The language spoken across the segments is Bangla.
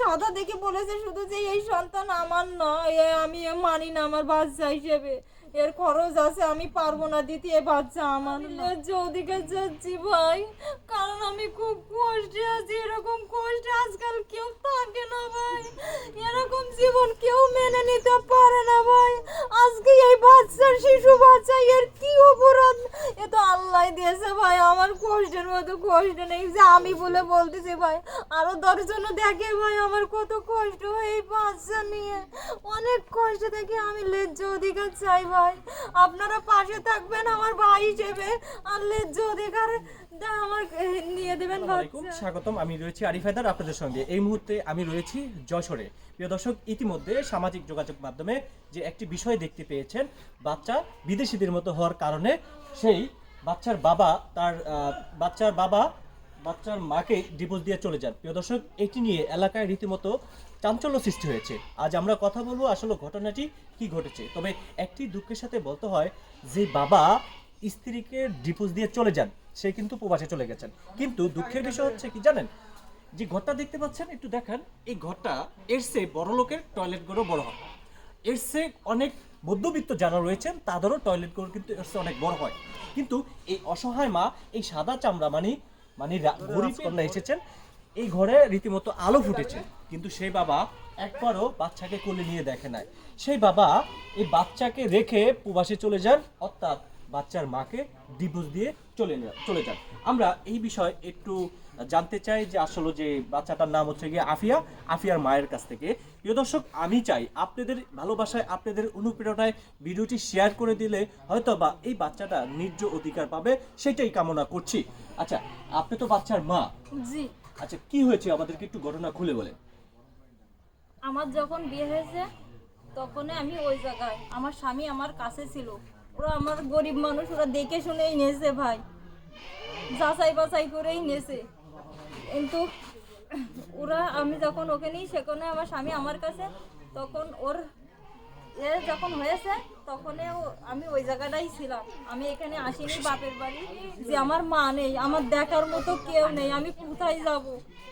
সাদা দেখে বলেছে শুধু যে এই সন্তান আমার নয় আমি মানি না আমার বাচ্চা হিসেবে। এর খরচ আছে আমি পারব না দিতে এ বাচ্চা আমার ওদিকে যাচ্ছি ভাই কারণ আমি খুব কষ্টে আছি এরকম কষ্টে আজকাল কেউ থাকে না ভাই। এরকম জীবন কেউ মেনে নিতে পারে বাচ্চার শিশু বাচ্চা এর কি অপরাধ? এ তো আল্লাহ দিয়েছে ভাই, আমার কষ্টের মতো কষ্ট নেই। যে আমি বলে বলতেছি ভাই, আরও দশজনও দেখে ভাই, আমার কত কষ্ট এই বাচ্চা নিয়ে। অনেক কষ্ট থেকে আমি লেজ্জ অধিকার চাই ভাই। আপনারা পাশে থাকবেন আমার ভাই হিসেবে। আর লেজ্জ অধিকার আমার নিয়ে দেবেন স্বাগতম। আমি রয়েছি আরিফায়দার আপনাদের সঙ্গে। এই মুহূর্তে আমি রয়েছি যশোরে। প্রিয় দর্শক ইতিমধ্যে সামাজিক যোগাযোগ মাধ্যমে যে একটি বিষয় দেখতে পেয়েছেন বাচ্চা বিদেশিদের মতো হওয়ার কারণে সেই বাচ্চার বাবা তার বাচ্চার বাবা বাচ্চার মাকে ডিভোর্স দিয়ে চলে যান। প্রিয় দর্শক এটি নিয়ে এলাকায় রীতিমতো চাঞ্চল্য সৃষ্টি হয়েছে। আজ আমরা কথা বলব আসলে ঘটনাটি কি ঘটেছে। তবে একটি দুঃখের সাথে বলতে হয় যে বাবা স্ত্রীকে ডিভোর্স দিয়ে চলে যান। সে কিন্তু প্রবাসে চলে গেছেন। কিন্তু দুঃখের বিষয় হচ্ছে কি জানেন? যে ঘরটা দেখতে পাচ্ছেন একটু দেখান। এই ঘরটা এর চেয়ে বড় লোকের টয়লেটগুলো বড় হয়। এর চেয়ে অনেক মধ্যবিত্ত যারা রয়েছেন তাদেরও টয়লেটগুলো কিন্তু এর চেয়ে অনেক বড় হয়। কিন্তু এই অসহায় মা এই সাদা চামড়া মানে মানে গরিব কন্যা এসেছেন এই ঘরে রীতিমতো আলো ফুটেছে। কিন্তু সেই বাবা একবারও বাচ্চাকে কোলে নিয়ে দেখে নাই। সেই বাবা এই বাচ্চাকে রেখে প্রবাসে চলে যান অর্থাৎ বাচ্চার মাকে ডিভোর্স দিয়ে চলে চলে যান। আমরা এই বিষয়ে একটু জানতে চাই যে আসলে যে বাচ্চাটার নাম হচ্ছে গিয়ে আফিয়া আফিয়ার মায়ের কাছ থেকে। প্রিয় দর্শক আমি চাই আপনাদের ভালোবাসায় আপনাদের অনুপ্রেরণায় ভিডিওটি শেয়ার করে দিলে হয়তো বা এই বাচ্চাটা ন্যায্য অধিকার পাবে সেটাই কামনা করছি। আচ্ছা আপনি তো বাচ্চার মা। জি। আচ্ছা কি হয়েছে? আমাদেরকে একটু ঘটনা খুলে বলেন। আমার যখন বিয়ে হয়েছে তখনই আমি ওই জায়গায় আমার স্বামী আমার কাছে ছিল। ওরা আমার গরিব মানুষ, ওরা দেখে শুনেই নেছে ভাই। যাচাই বাছাই করেই নেছে। কিন্তু ওরা, আমি যখন ওকে নিই সেখানে আমার স্বামী আমার কাছে, তখন ওর এ যখন হয়েছে, তখন আমি ওই জায়গাটাই ছিলাম। আমি এখানে আসিনি বাপের বাড়ি, যে আমার মা নেই, আমার দেখার মতো কেউ নেই, আমি কোথায় যাব?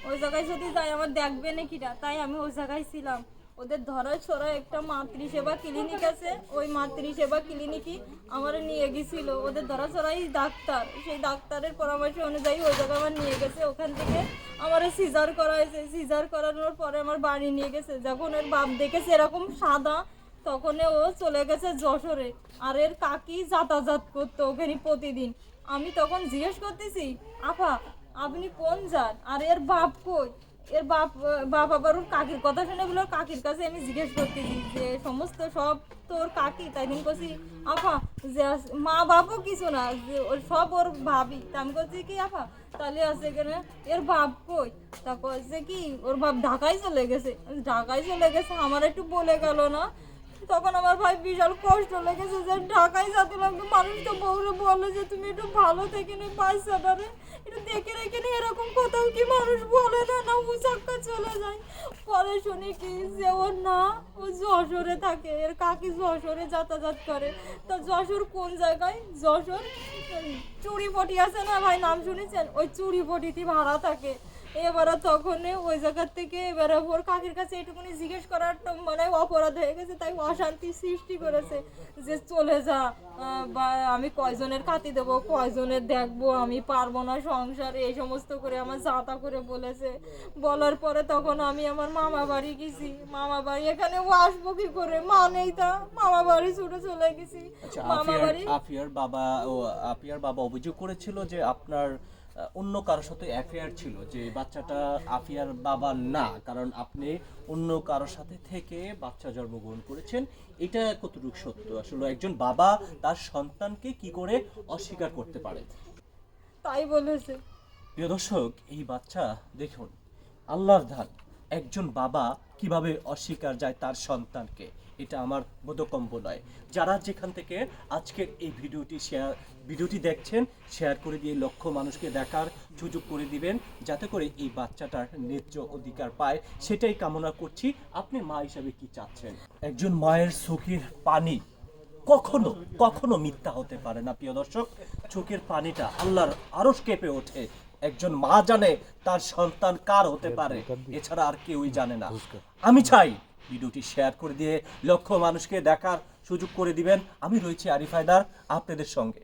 ওই জায়গায় যদি যাই আমার দেখবে নাকিরা তাই আমি ওই জায়গায় ছিলাম। ওদের ধরা ছড়া একটা মাতৃসেবা ক্লিনিক আছে, ওই মাতৃসেবা ক্লিনিকই আমার নিয়ে গেছিল। ওদের ধরা ছড়াই ডাক্তার, সেই ডাক্তারের পরামর্শ অনুযায়ী ওই জায়গায় আমার নিয়ে গেছে। ওখান থেকে আমার সিজার করা হয়েছে। সিজার করানোর পরে আমার বাড়ি নিয়ে গেছে। যখন ওর বাপ দেখেছে এরকম সাদা, তখন ও চলে গেছে যশোরে। আর এর কাকি যাতায়াত করতো ওখানে প্রতিদিন। আমি তখন জিজ্ঞেস করতেছি আফা আপনি কোন যান আর এর বাপ কই? এর বাপ বাপ আবার ওর কাকির কথা শুনে বলে, ওর কাকির কাছে আমি জিজ্ঞেস করতেছি যে, সমস্ত সব তোর কাকি? তাই দিন করছি আফা, যে মা বাপও কিছু না, যে ওর সব ওর ভাবি। তা আমি করছি কি আফা? তাহলে আছে এখানে এর বাপ কই? তা কছে কি, ওর বাপ ঢাকায় চলে গেছে। ঢাকায় চলে গেছে? আমার একটু বলে গেল না? তখন আমার ভাই বিশাল কষ্ট লেগেছে যে ঢাকায় যাতে লাগবে। মানুষ তো বউরে বলে যে, তুমি একটু ভালো থেকে নি বাচ্চাটারে একটু দেখে রেখে নি, এরকম কোথাও কি মানুষ বলে না? না উচাক্কা চলে যায়। পরে শুনি কি যে, ও না, ও যশোরে থাকে। এর কাকি যশোরে যাতায়াত করে। তা যশোর কোন জায়গায়? যশোর চুড়িপটি আছে না ভাই? নাম শুনেছেন? ওই চুড়িপটিতে ভাড়া থাকে। এবারে তখন ওই জায়গার থেকে এবারে ওর কাকির কাছে এটুকুনি জিজ্ঞেস করার তো মানে অপরাধ হয়ে গেছে তাই অশান্তি সৃষ্টি করেছে যে চলে যা বা আমি কয়জনের কাতি দেবো কয়জনের দেখব আমি পারব না সংসারে এই সমস্ত করে আমার যাতা করে বলেছে। বলার পরে তখন আমি আমার মামা বাড়ি গেছি মামা বাড়ি এখানে ও আসব কি করে? মা নেই তা মামা বাড়ি ছুটে চলে গেছি। আচ্ছা মামা বাড়ি আফিয়ার বাবা ও আফিয়ার বাবা অভিযোগ করেছিল যে আপনার অন্য কারোর সাথে অ্যাফেয়ার ছিল যে বাচ্চাটা আফিয়ার বাবা না কারণ আপনি অন্য কারোর সাথে থেকে বাচ্চা জন্মগ্রহণ করেছেন। এটা কতটুকু সত্য? আসলে একজন বাবা তার সন্তানকে কি করে অস্বীকার করতে পারে? তাই বলেছে। প্রিয় দর্শক এই বাচ্চা দেখুন আল্লাহর ধান। একজন বাবা কীভাবে অস্বীকার যায় তার সন্তানকে, এটা আমার বোধকম্প নয়। যারা যেখান থেকে আজকের এই ভিডিওটি শেয়ার ভিডিওটি দেখছেন শেয়ার করে দিয়ে লক্ষ মানুষকে দেখার সুযোগ করে দিবেন, যাতে করে এই বাচ্চাটার ন্যায্য অধিকার পায়, সেটাই কামনা করছি। আপনি মা হিসাবে কি চাচ্ছেন? একজন মায়ের চোখের পানি কখনো কখনো মিথ্যা হতে পারে না, প্রিয় দর্শক। চোখের পানিটা আল্লাহর আরও কেঁপে ওঠে। একজন মা জানে তার সন্তান কার হতে পারে এছাড়া আর কেউই জানে না। আমি চাই ভিডিওটি শেয়ার করে দিয়ে লক্ষ মানুষকে দেখার সুযোগ করে দিবেন। আমি রয়েছি আরিফ হায়দার আপনাদের সঙ্গে।